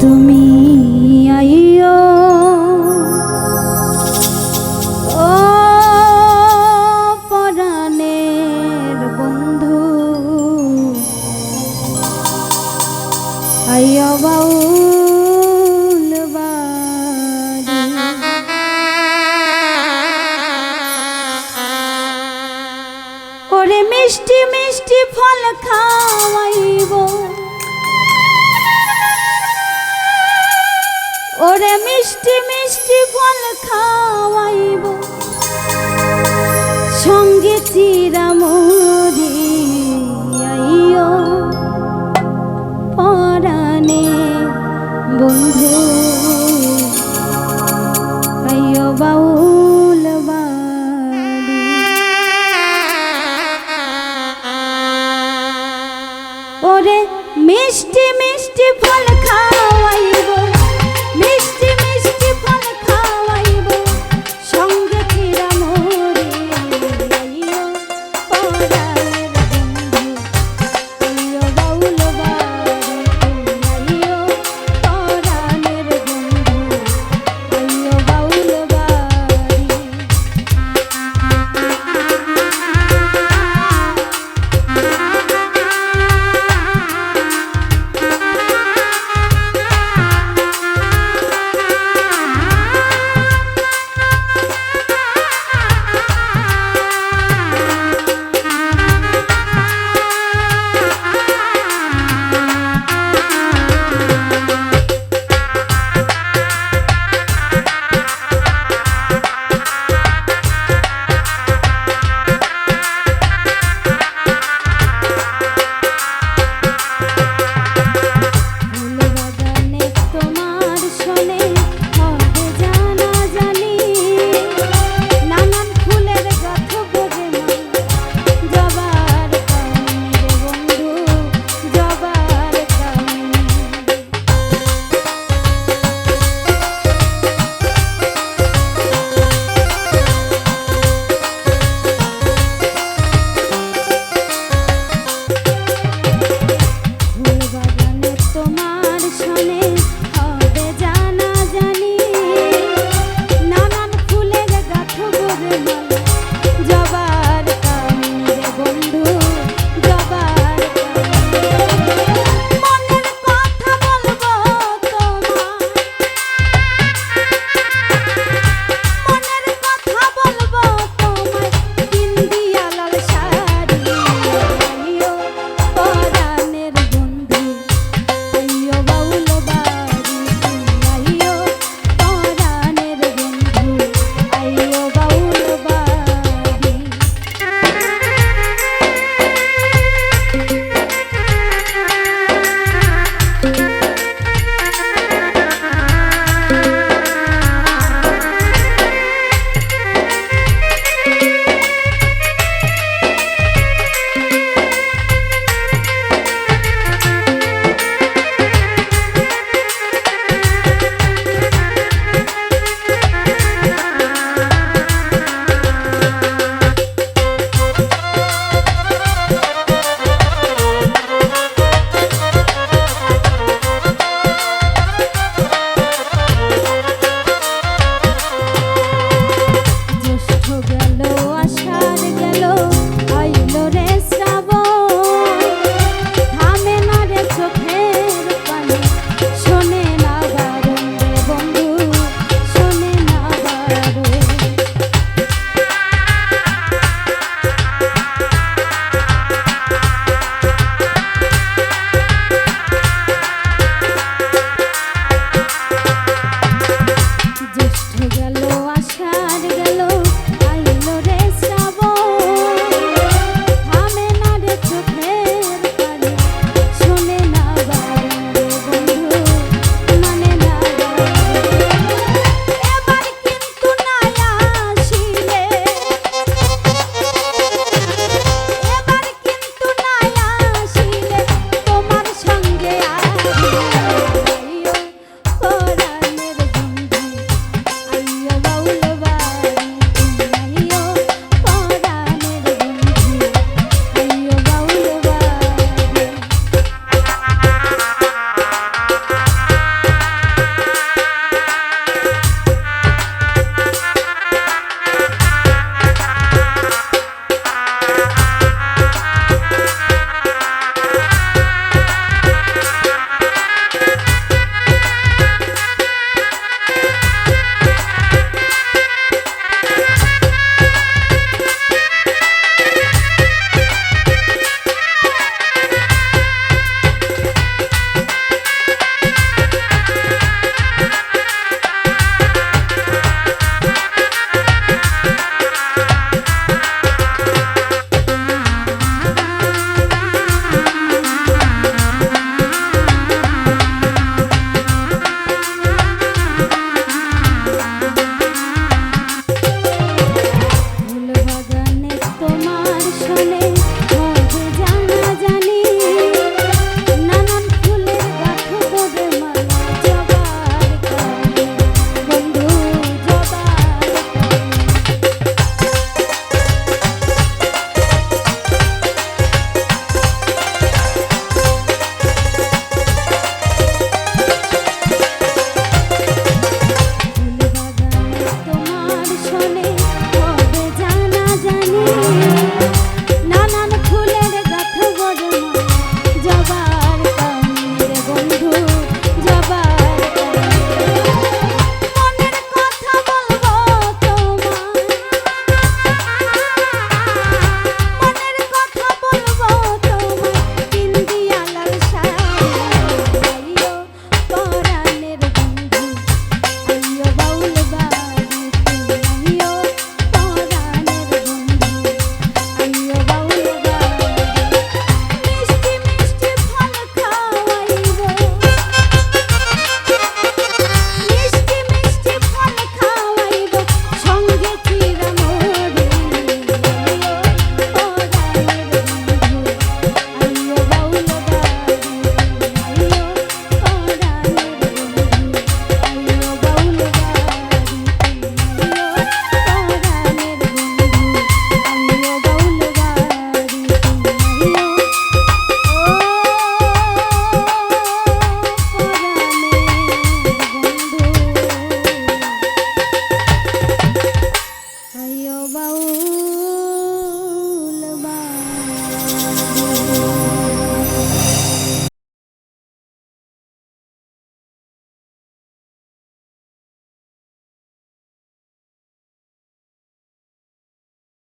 তুমি আইও ও পরাণের বন্ধু আইও বাউল ওরে মিষ্টি মিষ্টি ফল খাওয়াইব মিষ্টি মিষ্টি ফল খাওয়াইব। সঙ্গে চিরামরি আইও। পরাণে বন্ধু ওরে মিষ্টি মিষ্টি ফল খাওয়াইব